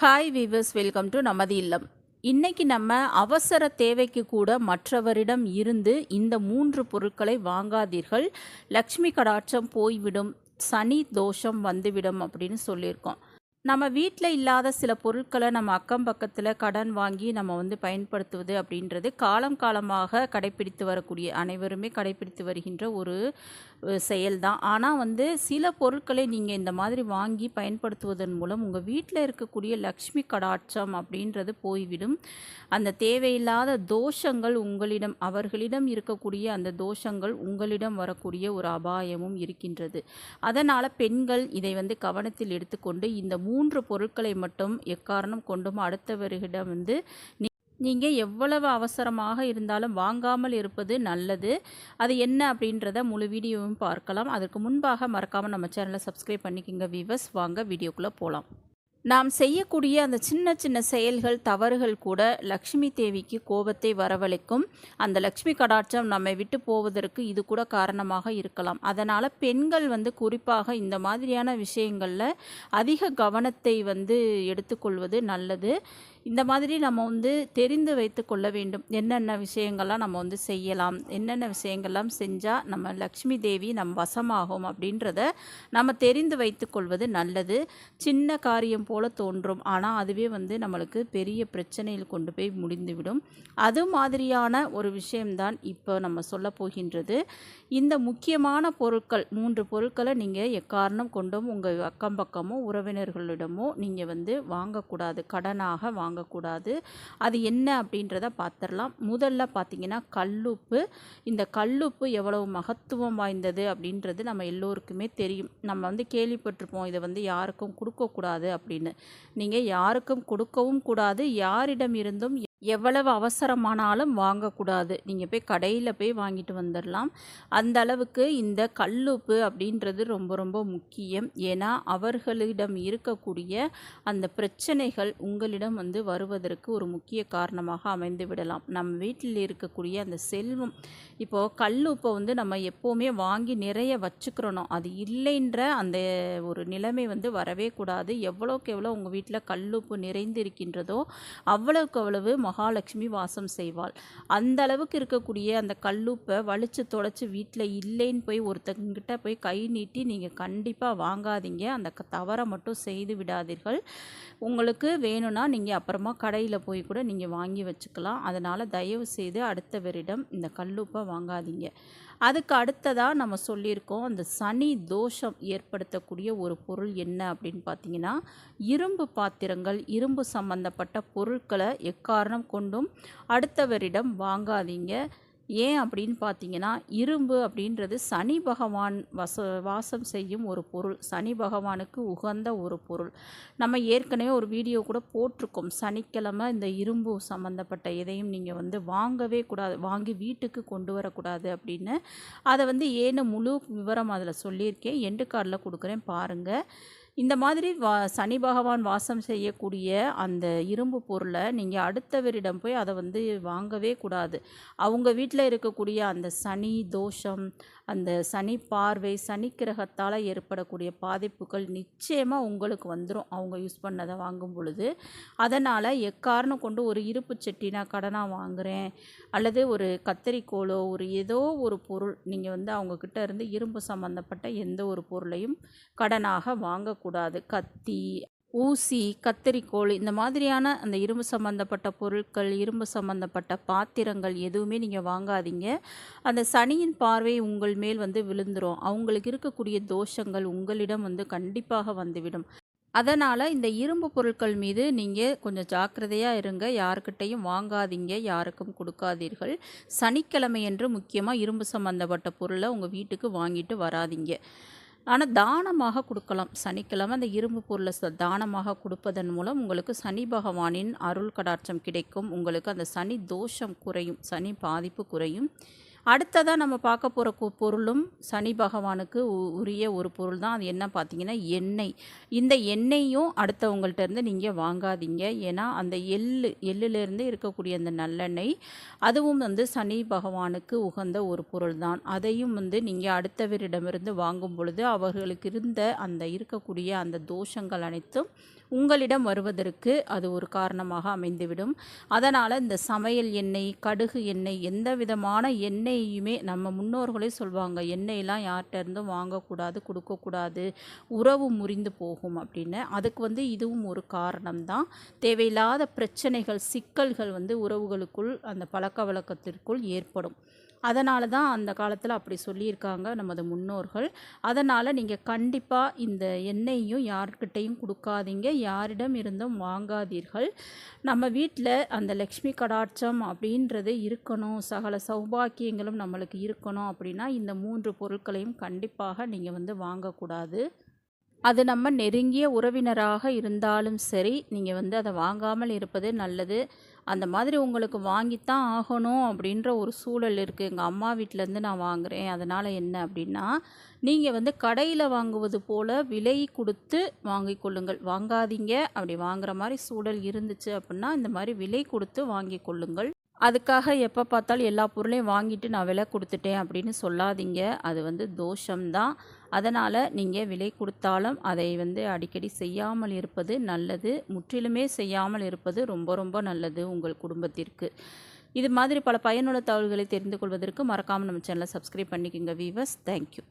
Hi viewers welcome to நமது இல்லம் இன்னைக்கு நம்ம அவசர தேவைக்கு கூட மற்றவரிடம் இருந்து இந்த மூன்று பொருட்களை வாங்காதீர்கள். லக்ஷ்மி கடாட்சம் போய்விடும். சனி தோஷம் வந்துவிடும் அப்படின்னு சொல்லியிருக்கோம். நம்ம வீட்டில் இல்லாத சில பொருட்களை நம்ம அக்கம் பக்கத்தில் கடன் வாங்கி நம்ம வந்து பயன்படுத்துவது அப்படின்றது காலம் காலமாக கடைப்பிடித்து வரக்கூடிய அனைவருமே கடைப்பிடித்து வருகின்ற ஒரு செயல்தான். ஆனால் வந்து சில பொருட்களை நீங்கள் இந்த மாதிரி வாங்கி பயன்படுத்துவதன் மூலம் உங்கள் வீட்டில் இருக்கக்கூடிய லக்ஷ்மி கடாட்சம் அப்படின்றது போய்விடும். அந்த தேவையில்லாத தோஷங்கள் உங்களிடம் அவர்களிடம் இருக்கக்கூடிய அந்த தோஷங்கள் உங்களிடம் வரக்கூடிய ஒரு அபாயமும் இருக்கின்றது. அதனால் பெண்கள் இதை வந்து கவனத்தில் எடுத்துக்கொண்டு இந்த மூ மூன்று பொருட்களை மட்டும் எக்காரணம் கொண்டும் அடுத்தவர்களிடம் வந்து நீங்கள் எவ்வளவு அவசரமாக இருந்தாலும் வாங்காமல் இருப்பது நல்லது. அது என்ன அப்படின்றத முழு வீடியோவும் பார்க்கலாம். அதற்கு முன்பாக மறக்காமல் நம்ம சேனலை சப்ஸ்கிரைப் பண்ணிக்கோங்க வீவர்ஸ் வாங்க வீடியோக்குள்ளே போகலாம் நாம் செய்யக்கூடிய அந்த சின்ன சின்ன செயல்கள் தவறுகள் கூட லக்ஷ்மி தேவிக்கு கோபத்தை வரவழைக்கும். அந்த லக்ஷ்மி கடாட்சம் நம்மை விட்டு போவதற்கு இது கூட காரணமாக இருக்கலாம். அதனால் பெண்கள் வந்து குறிப்பாக இந்த மாதிரியான விஷயங்களில் அதிக கவனத்தை வந்து எடுத்துக்கொள்வது நல்லது. இந்த மாதிரி நம்ம வந்து தெரிந்து வைத்து கொள்ள வேண்டும். என்னென்ன விஷயங்கள்லாம் நம்ம வந்து செய்யலாம் என்னென்ன விஷயங்கள்லாம் செஞ்சால் நம்ம லக்ஷ்மி தேவி நம் வசமாகும் அப்படின்றத நம்ம தெரிந்து வைத்துக்கொள்வது நல்லது. சின்ன காரியம் போல தோன்றும். ஆனால் அதுவே வந்து நம்மளுக்கு பெரிய பிரச்சனையில் கொண்டு போய் முடிந்துவிடும். அது மாதிரியான ஒரு விஷயம்தான் இப்போ நம்ம சொல்ல போகின்றது. இந்த முக்கியமான பொருட்கள் மூன்று பொருட்களை நீங்கள் எக்காரணம் கொண்டும் உங்கள் அக்கம் பக்கமோ உறவினர்களிடமோ நீங்கள் வந்து வாங்கக்கூடாது. கடனாக வாங்கக்கூடாது. அது என்ன அப்படின்றத பார்த்துடலாம் முதல்ல பார்த்தீங்கன்னா கல்லுப்பு. இந்த கல்லுப்பு எவ்வளவு மகத்துவம் வாய்ந்தது அப்படின்றது நம்ம எல்லோருக்குமே தெரியும். நம்ம வந்து கேள்விப்பட்டிருப்போம் இதை வந்து யாருக்கும் கொடுக்கக்கூடாது அப்படின்னு. நீங்கள் யாருக்கும் கொடுக்கவும் கூடாது. யாரிடம் இருந்தும் எவ்வளவு அவசரமானாலும் வாங்கக்கூடாது. நீங்கள் போய் கடையில் போய் வாங்கிட்டு வந்துடலாம் அந்த அளவுக்கு இந்த கல்லுப்பு அப்படின்றது ரொம்ப ரொம்ப முக்கியம். ஏன்னா அவர்களிடம் இருக்கக்கூடிய அந்த பிரச்சனைகள் உங்களிடம் வந்து வருவதற்கு ஒரு முக்கிய காரணமாக அமைந்து விடலாம். நம்ம வீட்டில் இருக்கக்கூடிய அந்த செல்வம் இப்போது கல்லுப்பை வந்து நம்ம எப்போவுமே வாங்கி நிறைய வச்சுக்கிறோம் அது இல்லைன்ற அந்த ஒரு நிலைமை வந்து வரவே கூடாது. எவ்வளோக்கு எவ்வளோ உங்கள் வீட்டில் கல்லுப்பு நிறைந்து இருக்கின்றதோ அவ்வளவுக்கு அவ்வளவு மகாலட்சுமி வாசம் செய்வாள். அந்த அளவுக்கு இருக்கக்கூடிய அந்த கல்லுப்பை வலிச்சு தொலைச்சி வீட்டில் இல்லைன்னு போய் ஒருத்தங்கிட்ட போய் கை நீட்டி நீங்கள் கண்டிப்பாக வாங்காதீங்க. அந்த தவறை மட்டும் செய்து விடாதீர்கள். உங்களுக்கு வேணும்னா நீங்கள் அப்புறமா கடையில் போய் கூட நீங்கள் வாங்கி வச்சுக்கலாம். அதனால் தயவு செய்து அடுத்தவரிடம் இந்த கல்லுப்பை வாங்காதீங்க. அதுக்கு அடுத்ததாக நம்ம சொல்லியிருக்கோம் அந்த சனி தோஷம் ஏற்படுத்தக்கூடிய ஒரு பொருள் என்ன அப்படின்னு பார்த்தீங்கன்னா இரும்பு பாத்திரங்கள் இரும்பு சம்பந்தப்பட்ட பொருட்களை எக்காரணம் கொண்டும் அடுத்தவரிடம் வாங்காதீங்க. ஏன் அப்படின்னு பார்த்தீங்கன்னா இரும்பு அப்படின்றது சனி பகவான் வச வாசம் செய்யும் ஒரு பொருள். சனி பகவானுக்கு உகந்த ஒரு பொருள். நம்ம ஏற்கனவே ஒரு வீடியோ கூட போட்டிருக்கோம். சனிக்கிழமை இந்த இரும்பு சம்மந்தப்பட்ட எதையும் நீங்கள் வந்து வாங்கவே கூடாது வாங்கி வீட்டுக்கு கொண்டு வரக்கூடாது அப்படின்னு. அதை வந்து ஏன்னு முழு விவரம் அதில் சொல்லியிருக்கேன். எண்டு கார்டில் கொடுக்குறேன். பாருங்கள் இந்த மாதிரி வா சனி பகவான் வாசம் செய்யக்கூடிய அந்த இரும்பு பொருளை நீங்கள் அடுத்தவரிடம் போய் அதை வந்து வாங்கவே கூடாது. அவங்க வீட்டில் இருக்கக்கூடிய அந்த சனி தோஷம் அந்த சனி பார்வை சனி கிரகத்தால் ஏற்படக்கூடிய பாதிப்புகள் நிச்சயமாக உங்களுக்கு வந்துடும் அவங்க யூஸ் பண்ணதை வாங்கும் பொழுது. அதனால் எக்காரணம் கொண்டு ஒரு இருப்பு செட்டி நான் கடனாக வாங்குகிறேன் அல்லது ஒரு கத்தரிக்கோலோ ஒரு ஏதோ ஒரு பொருள் நீங்கள் வந்து அவங்கக்கிட்ட இருந்து இரும்பு சம்மந்தப்பட்ட எந்த ஒரு பொருளையும் கடனாக வாங்கக்கூடாது. கத்தி ஊசி கத்தரிக்கோள் இந்த மாதிரியான அந்த இரும்பு சம்மந்தப்பட்ட பொருட்கள் இரும்பு சம்மந்தப்பட்ட பாத்திரங்கள் எதுவுமே நீங்கள் வாங்காதீங்க. அந்த சனியின் பார்வை உங்கள் மேல் வந்து விழுந்துரும். அவங்களுக்கு இருக்கக்கூடிய தோஷங்கள் உங்களிடம் வந்து கண்டிப்பாக வந்துவிடும். அதனால் இந்த இரும்பு பொருட்கள் மீது நீங்கள் கொஞ்சம் ஜாக்கிரதையாக இருங்க. யாருக்கிட்டையும் வாங்காதீங்க. யாருக்கும் கொடுக்காதீர்கள். சனிக்கிழமையன்று முக்கியமாக இரும்பு சம்மந்தப்பட்ட பொருளை உங்கள் வீட்டுக்கு வாங்கிட்டு வராதீங்க. ஆனால் தானமாக கொடுக்கலாம். சனிக்கிழமை அந்த இரும்பு பொருளை ச- தானமாக கொடுப்பதன் மூலம் உங்களுக்கு சனி பகவானின் அருள் கடாட்சம் கிடைக்கும். உங்களுக்கு அந்த சனி தோஷம் குறையும் சனி பாதிப்பு குறையும். அடுத்ததாக நம்ம பார்க்க போகிற பொருளும் சனி பகவானுக்கு உ- உரிய ஒரு பொருள் தான் அது என்ன பார்த்தீங்கன்னா எண்ணெய். இந்த எண்ணெயும் அடுத்தவங்கள்ட்ட இருந்து நீங்கள் வாங்காதீங்க. ஏன்னா அந்த எள்ளு எள்ளுலேருந்து இருக்கக்கூடிய அந்த நல்லெண்ணெய் அதுவும் வந்து சனி பகவானுக்கு உகந்த ஒரு பொருள் தான் அதையும் வந்து நீங்கள் அடுத்தவரிடமிருந்து வாங்கும் பொழுது அவர்களுக்கு இருந்த அந்த இருக்கக்கூடிய அந்த தோஷங்கள் அனைத்தும் உங்களிடம் வருவதற்கு அது ஒரு காரணமாக அமைந்துவிடும். அதனால் இந்த சமையல் எண்ணெய் கடுகு எண்ணெய் எந்த விதமான எண்ணெயுமே நம்ம முன்னோர்களே சொல்லுவாங்க எண்ணெயெல்லாம் யார்கிட்ட இருந்தும் வாங்கக்கூடாது கொடுக்கக்கூடாது உறவு முறிந்து போகும் அப்படின்னு. அதுக்கு வந்து இதுவும் ஒரு காரணம்தான். தேவையில்லாத பிரச்சனைகள் சிக்கல்கள் வந்து உறவுகளுக்குள் அந்த பழக்க வழக்கத்திற்குள் ஏற்படும். அதனால தான் அந்த காலத்தில் அப்படி சொல்லியிருக்காங்க நமது முன்னோர்கள். அதனால் நீங்கள் கண்டிப்பாக இந்த எண்ணெயையும் யார்கிட்டையும் கொடுக்காதீங்க. யாரிடம் இருந்தும் வாங்காதீர்கள். நம்ம வீட்டில் அந்த லக்ஷ்மி கடாட்சம் அப்படின்றது இருக்கணும். சகல சௌபாக்கியங்களும் நம்மளுக்கு இருக்கணும் அப்படின்னா இந்த மூன்று பொருட்களையும் கண்டிப்பாக நீங்கள் வந்து வாங்கக்கூடாது. அது நம்ம நெருங்கிய உறவினராக இருந்தாலும் சரி நீங்கள் வந்து அதை வாங்காமல் இருப்பது நல்லது. அந்த மாதிரி உங்களுக்கு வாங்கித்தான் ஆகணும் அப்படின்ற ஒரு சூழல் இருக்குது எங்கள் அம்மா வீட்டிலேருந்து நான் வாங்குகிறேன் அதனால் என்ன அப்படின்னா நீங்கள் வந்து கடையில் வாங்குவது போல் விலை கொடுத்து வாங்கிக் கொள்ளுங்கள். வாங்காதீங்க. அப்படி வாங்குற மாதிரி சூழல் இருந்துச்சு அப்படின்னா இந்த மாதிரி விலை கொடுத்து வாங்கிக் கொள்ளுங்கள். அதுக்காக எப்போ பார்த்தாலும் எல்லா பொருளையும் வாங்கிட்டு நான் விலை கொடுத்துட்டேன் அப்படின்னு சொல்லாதீங்க. அது வந்து தோஷம்தான். அதனால் நீங்கள் விலை கொடுத்தாலும் அதை வந்து அடிக்கடி செய்யாமல் இருப்பது நல்லது. முற்றிலுமே செய்யாமல் இருப்பது ரொம்ப ரொம்ப நல்லது உங்கள் குடும்பத்திற்கு. இது மாதிரி பல பயனுள்ள தகவல்களை தெரிந்து கொள்வதற்கு மறக்காமல் நம்ம சேனலை சப்ஸ்கிரைப் பண்ணிக்கோங்க வீவர்ஸ் தேங்க்யூ